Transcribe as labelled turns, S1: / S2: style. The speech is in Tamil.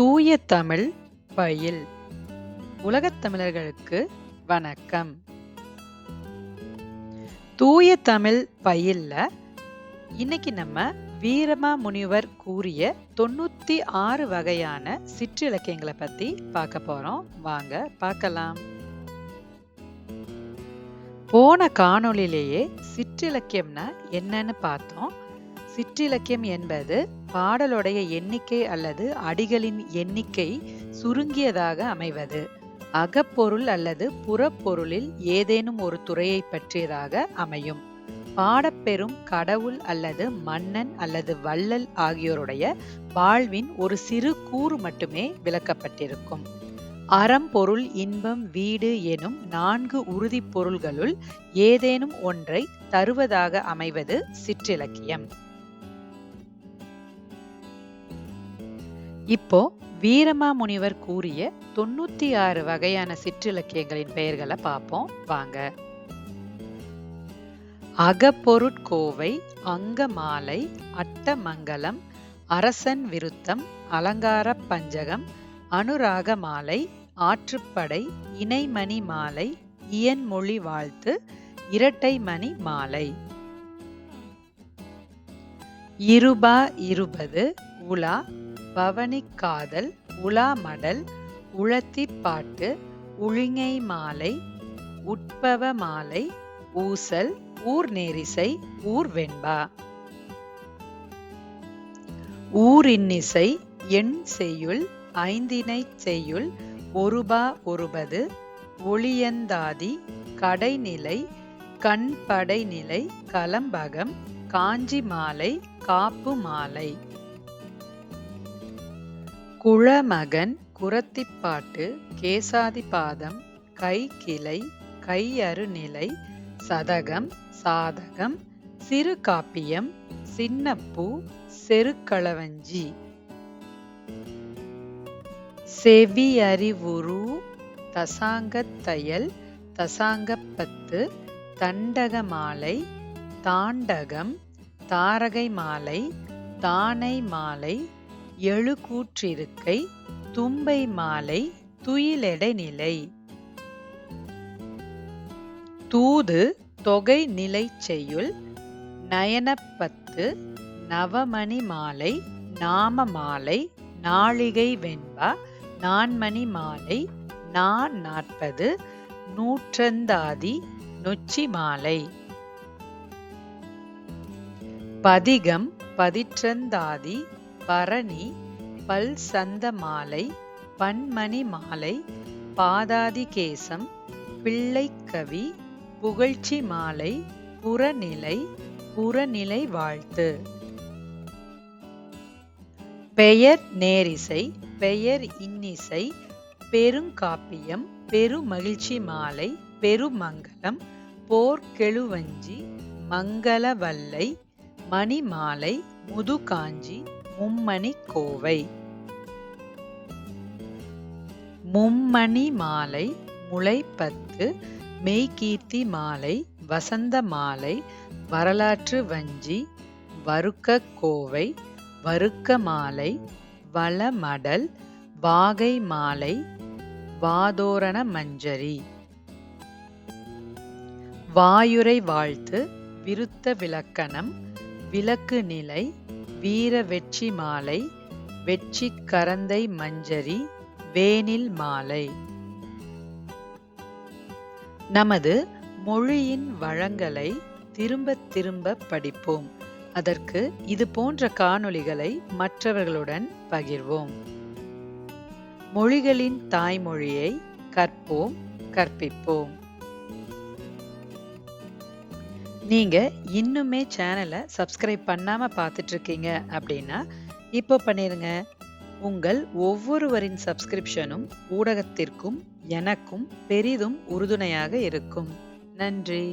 S1: தூய தமிழ் பயில். உலகத் தமிழர்களுக்கு வணக்கம். தூய தமிழ் பயில்ல இன்னைக்கு நம்ம வீரமா முனிவர் கூறிய தொண்ணூத்தி ஆறு வகையான சிற்றிலக்கியங்களை பத்தி பார்க்க போறோம். வாங்க பார்க்கலாம். போன காணொளியிலேயே சிற்றிலக்கியம்னா என்னன்னு பார்த்தோம். சிற்றிலக்கியம் என்பது பாடலுடைய எண்ணிக்கை அல்லது அடிகளின் எண்ணிக்கை சுருங்கியதாக அமைவது. அகப்பொருள் அல்லது புறப்பொருளில் ஏதேனும் ஒரு துறையை பற்றியதாக அமையும். பாடப்பெறும் கடவுள் அல்லது மன்னன் அல்லது வள்ளல் ஆகியோருடைய வாழ்வின் ஒரு சிறு கூறு மட்டுமே விளக்கப்பட்டிருக்கும். அறம் பொருள் இன்பம் வீடு எனும் நான்கு உறுதி பொருள்களுள் ஏதேனும் ஒன்றை தருவதாக அமைவது சிற்றிலக்கியம். இப்போ வீரமாமுனிவர் கூறிய தொண்ணூத்தி ஆறு வகையான சிற்றிலக்கியங்களின் பெயர்களை பார்ப்போம் வாங்க. அகப்பொருட்கோவை அங்கமாலை அட்டமங்கலம் அரசன் விருத்தம் அலங்கார பஞ்சகம் அனுராக மாலை ஆற்றுப்படை இணைமணி மாலை இயன்மொழி வாழ்த்து இரட்டை மணி மாலை. இருபா இருபது உலா பவனிக்காதல் உலாமடல் உழத்திப்பாட்டு உளிங்கை மாலை உட்பவ மாலை ஊசல் ஊர் நேரிசை ஊர் வெண்பா ஊரின்னிசை எண் செய்யுள் ஐந்தினை செய்யுள் ஒருபா ஒருபது ஒளியந்தாதி கடைநிலை கண்படைநிலை கலம்பகம் காஞ்சி மாலை காப்பு மாலை குழமகன் குரத்திப்பாட்டு கேசாதிபாதம் கை கிளை கையறுநிலை சதகம் சாதகம் சிறு காப்பியம் சின்னப்பூ செருக்களவஞ்சி. செவியறிவுரு தசாங்கத்தையல் தசாங்கப்பத்து தண்டக மாலை தாண்டகம் தாரகை மாலை தானை மாலை எழுகூற்றிருக்கை தும்பை மாலை துயிலெடை நிலை. தூது தொகை நிலை செய்யுள் நயனப்பத்து நவமணி மாலை நாம மாலை நாளிகை வெண்பா நான்மணி மாலை நான் நாற்பது நூற்றந்தாதி நொச்சி மாலை. பதிகம் பதிற்றந்தாதி பரணி பல் சந்த மாலை பன்மணி மாலை பாதாதிகேசம் பிள்ளைக்கவி புகழ்ச்சி மாலை புறநிலை புறநிலை வாழ்த்து. பெயர் நேரிசை பெயர் இன்னிசை பெருங்காப்பியம் பெருமகிழ்ச்சி மாலை பெருமங்கலம் போர்க்கெழுவஞ்சி மங்களவல்லை மணிமாலை முதுகாஞ்சி மும்மணி கோவை. மும்மணி மாலை முளைப்பத்து மெய்கீர்த்தி மாலை வசந்த மாலை வரலாற்று வஞ்சி வருக்க கோவை வருக்க மாலை வளமடல் வாகை மாலை வாதோரண மஞ்சரி. வாயுரை வாழ்த்து விருத்த விளக்கணம் விளக்கு நிலை வீர வெற்றி மாலை வெற்றி கரந்தை மஞ்சரி வேனில் மாலை. நமது மொழியின் வளங்களை திரும்ப திரும்ப படிப்போம். அதற்கு இது போன்ற காணொளிகளை மற்றவர்களுடன் பகிர்வோம். மொழிகளின் தாய்மொழியை கற்போம் கற்பிப்போம். நீங்கள் இன்னுமே சேனலை சப்ஸ்கிரைப் பண்ணாமல் பார்த்துட்ருக்கீங்க அப்படின்னா இப்போ பண்ணிடுங்க உங்கள் ஒவ்வொருவரின் சப்ஸ்கிரிப்ஷனும் ஊடகத்திற்கும் எனக்கும் பெரிதும் உறுதுணையாக இருக்கும். நன்றி.